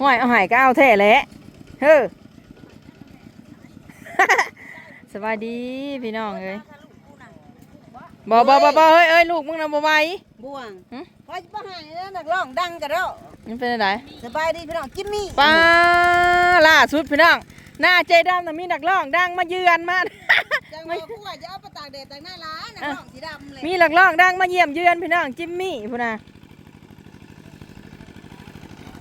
ห้อยเอาใหายก็เอาแท้แหละเฮ้อสวัสดีพี่น้องเอ้ยบ่บ่บ่บ่เฮ้ยเอ้ยลูกมึงน่ะบ่ไหว บ่วงหึ พอจะบ่ใหายแล้วนักร้องดังกันแล้วมันเป็นอะไรสบายดีพี่น้องจิมมี่ป้าล่าสุดพี่น้อง หน้าเจดำน่ะมีนักร้องดังมาเยือนมา จังว่าผู้ว่าจะเอาไปตากแดดตากหน้าร้านนักร้องสีดำเลยมีนักร้องดังมาเยี่ยมเยือนพี่น้องจิมมี่พูน่ะ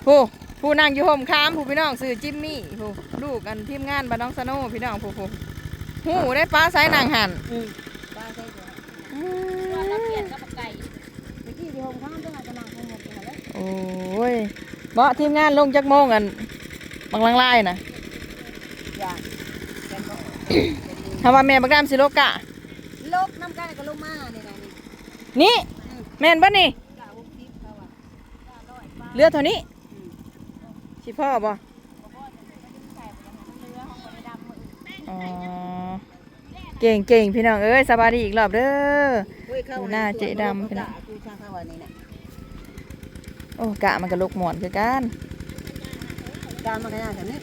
ผู้ ผู้นั่งอยู่ห่มค้ามผู้พี่น้องสื่อจิมมี่ผู้ลูกกันทีมงานบ้านน้องสโน่พี่น้องผู้ผู้หูได้ป้าสายนางหันอืมป้าใช่จ้ะอืว่าเรามเปลี่ยนกับไก่เมื่อกี้ที่ห้องข้างจังหวัดกำลังคงหมดเลยโอ้ยเบาะทีมงานลงจักโมงกันบางลังไล่นะอย่างแกนบ่ทำว่าแม่บักดามสิโลกะลบน้ำกันก็ลงมานี่นะนี่นี่แม่นบ่นี่กะหกสิบเขาอะเรือเท่านี้ สิพ่อบ่อ๋อเก่งเก่งพี่น้องเอ้ยสบายดีอีกรอบเด้อเฮ้ยเข้าดูหน้าเจ๊ดำพี่น้องดูช่างเข้าวันนี้เนี่ยโอ้กะมันก็ลุกหมอนคือกันตามมากันอย่างนี้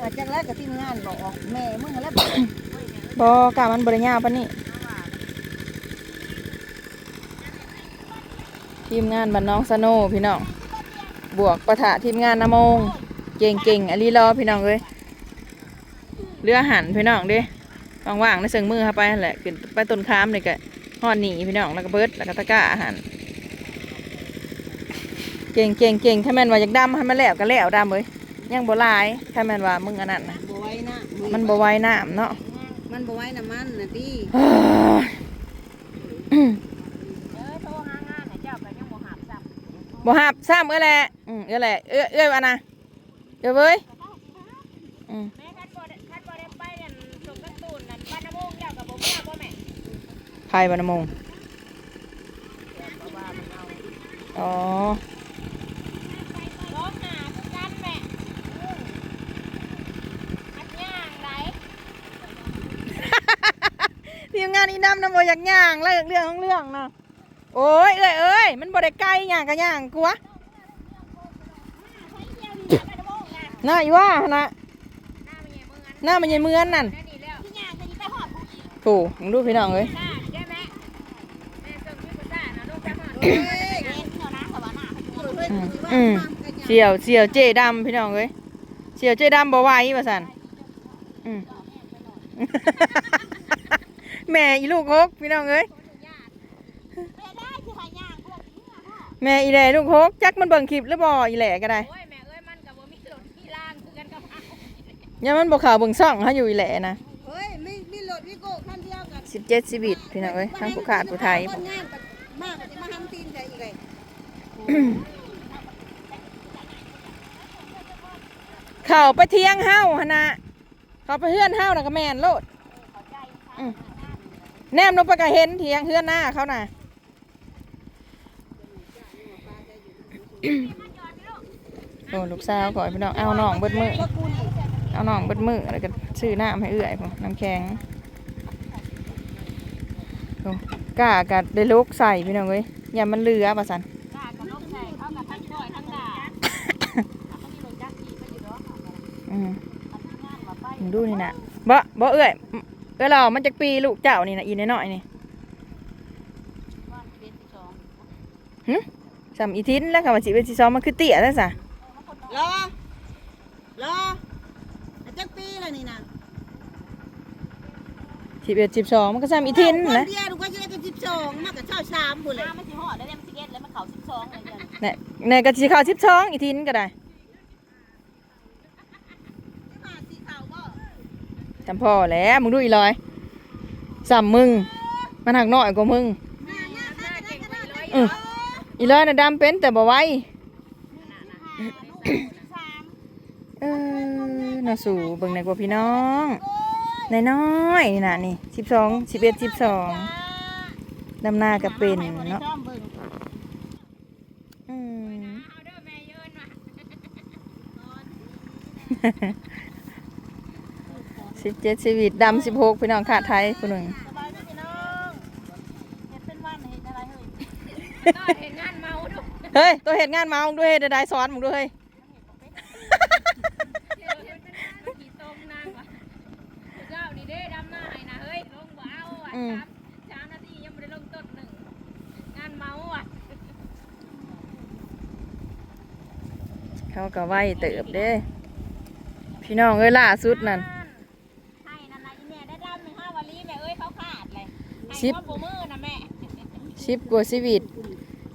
ว่าจังแล้วกับทีมงานบอกออกแม่มึงแล้วบอกบ่กะมันบ่ได้ยาวปานนี้ทีมงานบ้านน้องสโนพี่น้อง บวกปะทะทีมงานนาโมง เก่งเก่งๆอลีรอพี่น้องเอ้ยเรือหันพี่น้องเด้ว่างๆในเสิงมือเข้าไปนั่นแหละขึ้นไปต้นคามเลยก็ห่อดหนีพี่น้องแล้วก็เบิดแล้วก็ตะกร้าอาหารเก่งเก่งเก่งถ้าแม่นว่าอยากดำให้มันแล้วก็แล้วดำเลยยังบ่หลายถ้าแม่นว่ามึงอันนั้นนะบ่ไว้นะมันบ่ไหวน้ำเนาะมันบ่ไว้น้ำมันนะพี่ เออโทรหางานให้เจ้าก็ยังบ่หาบซ้ำ บ่หับซ้ำเอ้อแหละอืมเอ้อแหละเอ้อเอ้อว่านะเดี๋ยวเว้ยอืมแม่คัดบ่ได้คัดบ่ได้ไปนั่นส่งกระตูนนั่นบ้านน้ำมงเจ้าก็บ่มาบ่แม่ไพ่บานำมงอ๋อร้องหาคือกันแม่อันย่างไรทีมงานอีน้ำน้ำบ่อยากย่างเรื่องเรื่องของเรื่องเนาะ โอ้ยเอ้ยเอ้ยมันบ่ได้ไกลย่างก็ย่างกลัวใช้เดียวนี่บ้านน้ำมงน่ะน่าอีว่าหั่นน่ะหน้ามันใหญ่เมืองอันหน้ามันใหญ่เมือนนั่นแม่นี่แล้วที่ย่างจะนี่ไปฮอดผู้อีกโถูมึงดูพี่น้องเอ้ยซ่าใช่ไหมแม่ส่งพี่ผู้ซ่านะลูกไปฮอดเฮ้ยเห็นเท่านั้นสวรรค์น่ะเฮ้ยอืมว่าอืมความกันอย่างเสี่ยวเสี่ยวเจดำพี่น้องเอ้ยเสี่ยวเจดำบ่ไหวว่าซั่นอืม แม่อีลูกฮกพี่น้องเอ้ย ไปได้คือหาย่างพวกนี้อะพ่อ แม่อีแหล่ลูกฮกจักมันเบิ่งคลิปหรือบ่อีแหล่ก็ได้โอ้ยแม่เอ้ยมันกับว่ามีรถมีล่างคือกันกับเอายังมันบ่ข่าวเบิ่งซ่องเฮาอยู่อีแหล่นะเฮ้ยมีมีรถวิโก้คันเดียวกัน17ชีวิตพี่น้องเอ้ยทั้งผู้ขาดผู้ไทยคนงานแบบมากจะมาทำตีนใจอีกเลยเข้าไปเที่ยงเฮาหั่นน่ะเข้าไปเฮือนเฮาน่ะก็แม่นโลดอืมแนมลงไปก็เห็นเที่ยงเฮือนหน้าเขาน่ะ โอ้ลูกสาวก่อนพี่น้องเอาน้องเบิดมือเอาน้องเบิดมือแล้วก็ซื้อน้ำให้เอื้อยพอน้ำแข็งโอ้กากัดได้ลูกใส่พี่น้องเอ้ยอย่ามันเลือป่ะสันด่ากับลูกใส่เข้ากับทั้งช่วยทั้งด่าเขามีรถจักรขี่ไปอเนาะอืมทำงานมาไปมึงดูนี่นะบ่บ่เอื้อยเอื้อยเรามันจะปีลูกเจ้านี่นะอีน้อยนี่เป็นสอง หึ สามอีทินแล้วค่ะว่าสิเป็นสิซ้อมมันคือเตี้ยแล้วซะรอรอจักปีแล้วนี่นะสิบเอ็ดสิบสองมันก็สามอีทินคนะเดียวดูก็จะได้เป็นสิบสองมากกับเช่าสามพุ่นเลยน้ำมันสิหอดแล้วเนี่ยมันสิเก็ตแล้วมันเข่าสิบสองเลยเดือนเนี่ยในก็สิเข้าสิบสองอีทินก็ได้มาสีขาวบ่จำพ่อแหล้วมึงดูอีลอยสามมึง มันหักน้อยกว่ามึงหน้าหน้าหน้าเก่งไปเลยเออ อีลอยน่ะดำเป็นแต่บ่ไหวเออน่าสู่เบิ่งในกว่าพี่น้องในน้อยนี่น่ะนี่สิบสองสิบเอ็ดสิบสองดำหน้าก็เป็นเนาะอืมสิบเจ็ดชีวิตดำสิบหกพี่น้องขาดไทยคนหนึ่งสบายดีพี่น้องเห็ดเป็นวันเห็ดอะไรเฮ้ยก็ เฮ้ย ตัวเห็ดงานเมามึงด้วยเฮ็ดได้สอนมึงด้วยเฮ้ยขี่ต้มนาว่ะเจ้านี่เด้ดำหน้าให้นะเฮ้ยลงบ่เอาอะสามสามนาทียังไม่ได้ลงต้นหนึ่งงานเขาก็ไว้เติบเด้ พี่น้องเอ้ยล่าสุดนั่นชิปกว่าชีวิต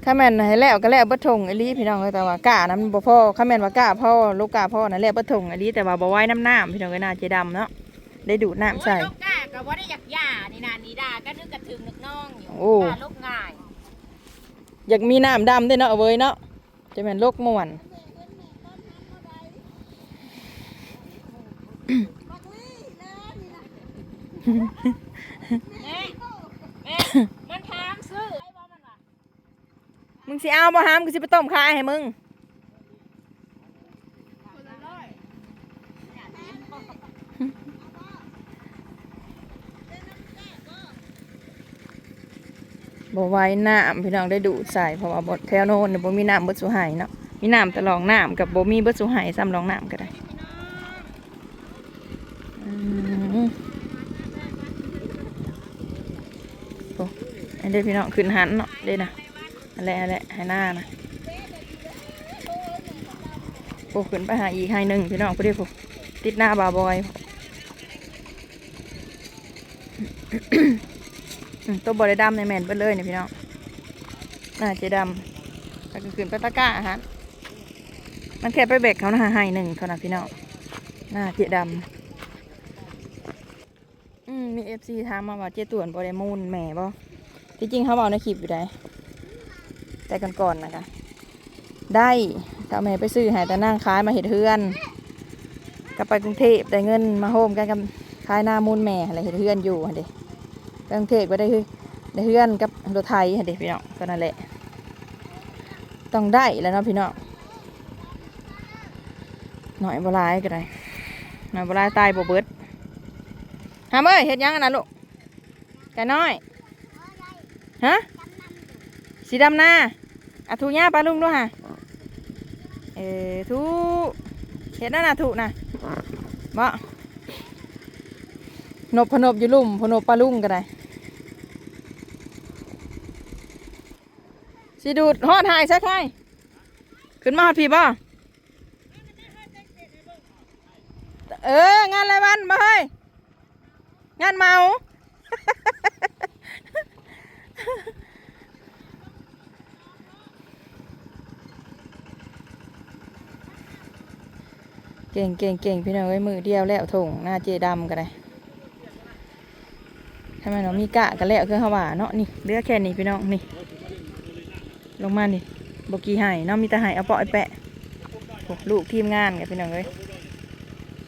ข้าแม่นให้แล้วก็แล้วบ่ทงไอหลีพี่น้องเอ้ยแต่ว่ากะนั้นบ่พอข้าแม่นว่ากะพ่อลูกกะพ่อนั่นแหละบ่ทงไอหลีแต่ว่าบ่ไว้น้ำน้ำพี่น้องเอ้ยน่าเจดำเนาะได้ดูดน้ำใส่โอ้ยลูกกาก็ว่าได้อยากหย่านี่นานี่ดาก็นึกกระถึงนึกน้องอยู่โอ้กาลูกง่ายอยากมีน้ำดำด้วยเนาะเอาเว้ยเนาะจะแม่นโลกม่วน บักลี่แล้วนี่นะ แม่แม่มันถามซื้อไอ้ว่ามันว่า มึงสิเอาบ่หามกูสิไปต้มขายให้มึงบ่ไว้น้ำพี่น้องได้ดูใส่เพราะว่าบ่แถวโน้นน่ะบ่มีน้ำเบิดสุไหายเนาะมีน้ำแต่รองน้ำกับบ่มีเบิดสุไหายซ้ำรองน้ำก็ได้อืมโอ้อันเด้พี่น้องขึ้นหันเนาะเด้นะ อันแหละอันแหละให้หน้านะโอ้ขึ้นไปหาอีกให้หนึ่งพี่น้องพอดีผมติดหน้าบาบอยตัวบริดำในแมนไปเลยเนี่ยพี่น้องน่าเจดำแล้วก็ขึ้นไปตะก้าฮะมันแค่ไปเบรกเขานะฮะให้หนึ่งเท่านั้นพี่น้องน่าเจดำอืมมีเอฟซีถามมาว่าเจต่วนบริมูลแหม่บ่ที่จริงเขาบอกในคลิปอยู่ได้ แต่ก่อนนะคะ ได้ถ้าแม่ไปซื้อหายแต่นั่งขายมาเห็ดเฮือนกลับไปกรุงเทพได้เงินมาโฮมกันกับขายหน้ามูลแม่อะไรเห็ดเฮือนอยู่เด้กรุงเทพก็ได้คือได้เฮือนกับรถไทยเด็พี่น้องก็นั่นแหละ ต้องได้แล้วเนาะพี่น้องหน่อยบลายก็ได้หน่อยบลายตายบ่เบิดหามเอ้ยเฮ็ดยังอันนะลูกแกน้อยฮะสีดำหน้า อะถูหญ้าปลาลุงด้วยฮะเออถูเฮ็ดนั่นน่ะถูน่ะบ่นบพนบอยู่ลุ่มพนบปลาลุงก็ได้สิดูดฮอดหายสักใครขึ้นมาฮอดพี่บ่เอองานอะไรวันมาเฮ้ยงานเมา เก่งเก่งเก่งพี่น้องไว้ยมือเดียวแล้วถงหน้าเจดำก็ได้ทำไมเนาะมีกะกันแล้วคือเขาว่าเนาะนี่เลือแค่นี้พี่น้องนี่ ลงมานี่บกีไห้เนาะมีแต่ไห้เอาเปาะไอแปะลูกทีมงานกันพี่น้องเอ้ย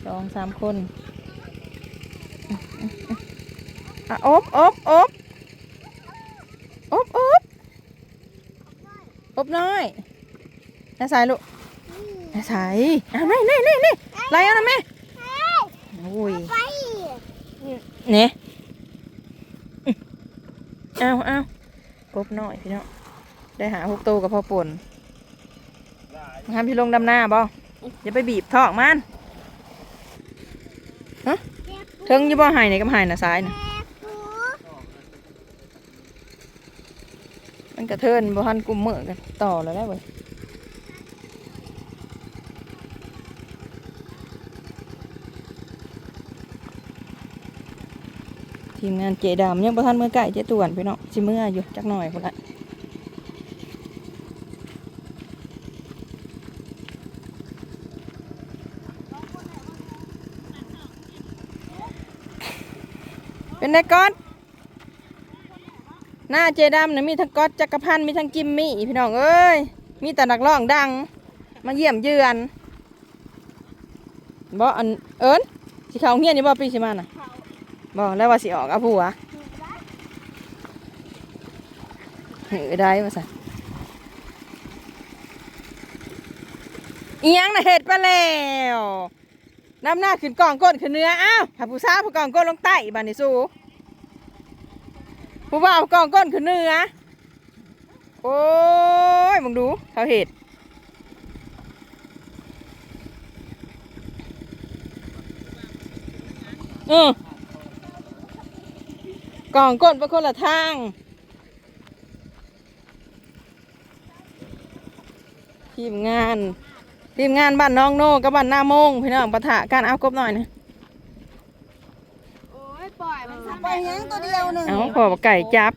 สองสามคนอะอบอบอบอบอบอบน้อยน้าสายลูกน้าสายอะนี่นี่นี่นี่ ไล่เอาหน่อยแม่โอ้ยเนี่ยเอาเอาอบน้อยพี่น้องได้หาหกตัวกับพ่อป่นทำพี่ลงดำหน้าบ่อย่าไปบีบท้องมันฮะเทิงอยี่บ่หายไหนกับหายน่ะซ้ายน่ะมันกระเทินบ่ทันกลุ่มมือกันต่อแล้วได้เว้ย ทีมงานเจดามยังบ่ทันมือไก่เจต่วนพี่น้องสิมืออยู่จักหน่อยพุ่นละเป็นไงก๊อตหน้าเจดำนะมีทั้งก๊อตจักรพันธ์มีทั้งกิมมี่พี่น้องเอ้ยมีแต่นักร้องดัง มาเยี่ยมเยือนบ่อันเอิญสิเขาเงียนนี่บ่ปีสิมาน่ะ บ่แล้วว่าสิออกเอาผัวเฮ้ยได้ว่าซะอียังนะเห็ดไปแล้วน้ำหน้าขึ้นกล่องก้นขึ้นเนื้ออ้าวถ้าผู้สาวผู้กล่องก้นลงใต้บ้านนี่สู้ผู้บ่าวผู้กล่องก้นขึ้นเนื้อโอ้ยมึงดูเขาเห็ดเออ กล่องก้นไปคนละทางทีมงานทีมงานบ้านน้องโน่กับบ้านนาโมงพี่น้องปะทะการเอากบหน่อยนะโอ้ยปล่อยมันซะไปหยังตัวเดียวหนึ่งเอาขอไก่จับ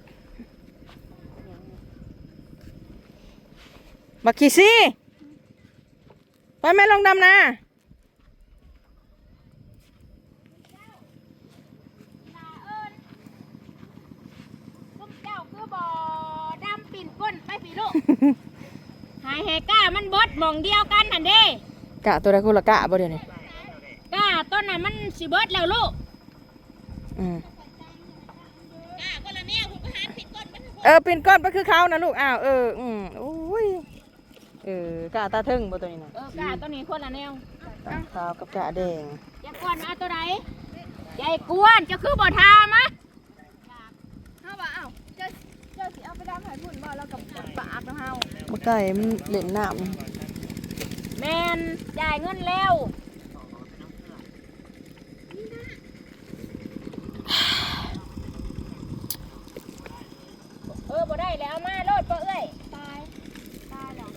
บักขี้ซี่ไปแม่ลงดำนา พวกเจ้าคือบ่ดำปิ่นก้นไปพี่ลูก หายแหก้ามันเบด หมองเดียวกันน่ะเด้กะตัวใดกุละกะบ่เดี๋ยวนี้ก้าต้นน่ะมันสิเบิดแล้วลูกอืมเออปีนก้อนก็คือเขานะลูกอ้าวเอออืมโอ้ยเออกะตาเทิงบ่ตัวนี้นะเออก้าต้นนี้คนละแนวตาขาวกับกะแดงอย่ากวนเอาตัวใดอย่าให้กวนเจะคือบ่ทามะเฮาว่าเอ้าเจ้าเจ้าสิเอาไปดำให้พุ่นบ่แล้วกับปากนะเฮาบ่ไก่มันเล่นน้ำนี่ แมนจ่ายเงินแล้ว เออบ่ได้แล้วเอามาโลดบ่เอ้ยตายตายแล้ว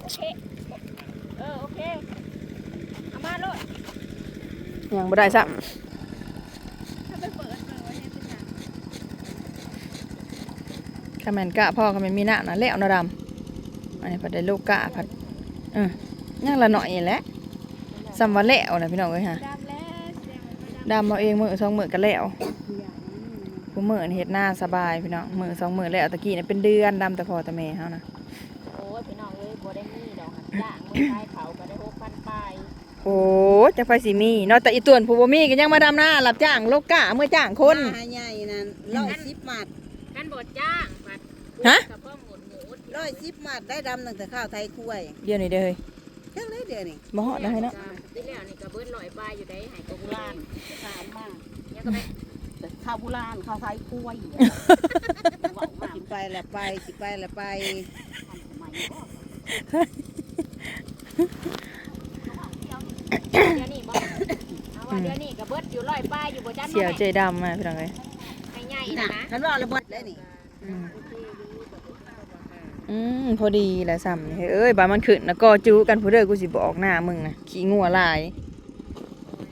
โอเค เออ โอเค เอามาโลดยังบ่ได้ซ้ถ้าไปเปิดเปิดไว้เฮ็ดเป็นหยังำคาแมนกะพ่อคาแมนมีน้ำนะแล้วเนาะดำอันนี้พัดได้ลูกกะพัดเออยังละหน่อยนี่แหละซ้ำว่าแล้วนะพี่น้องเอ้ยฮะดำแล้วแสดงว่าบ่ดำดำเอาเองมือสองมือกันแล้วผู้มือนี่เฮ็ดหน้าสบายพี่น้องมือสองมือแล้วตะกี้เนี่ยเป็นเดือนดำแต่พอแต่แม่เฮานะโอ้ยพี่น้องเอ้ยบ่ได้มีดอกหักจ้างมือชายเขาก็ได้หกพันปลายโอ้จะไปสิมีเนาะแต่อีต่วนผู้บ่มีก็ยังมาดำหน้ารับจ้างลูกกะเมื่อจ้างคนหาใหญ่นั่นร้อยสิบมัดกันบ่จ้างบัดฮะ ร้อยสิบมัดได้ดำตั้งแต่ข้าวไทยคุ้ยเดี๋ยวนี้เด้อเฮ้ยเท่าไรเดียวนี่บ่ฮอดได้เนาะที่แล้วนี่ก็เบิดลอยปลายอยู่ได้หายกบโบราณสามมากยังก็ไปข้าวโบราณข้าวไทยคุ้ยกินไปละไปกินไปละไปเดี๋ยวนี้บ่เอาว่าเดี๋ยวนี้ก็เบิดอยู่ลอยปลายอยู่บ่จ้าเสียวใจดำมาพี่น้องเอ้ยให้ใหญ่นี่นะนะนะฉันว่าระเบิดเลยนี่ อืมพอดีแหละซ้ำเฮ้ยบามันขึ้นนะก็จูกันผู้เด้อกูสิบอกหน้ามึงนะขี้งัวลาย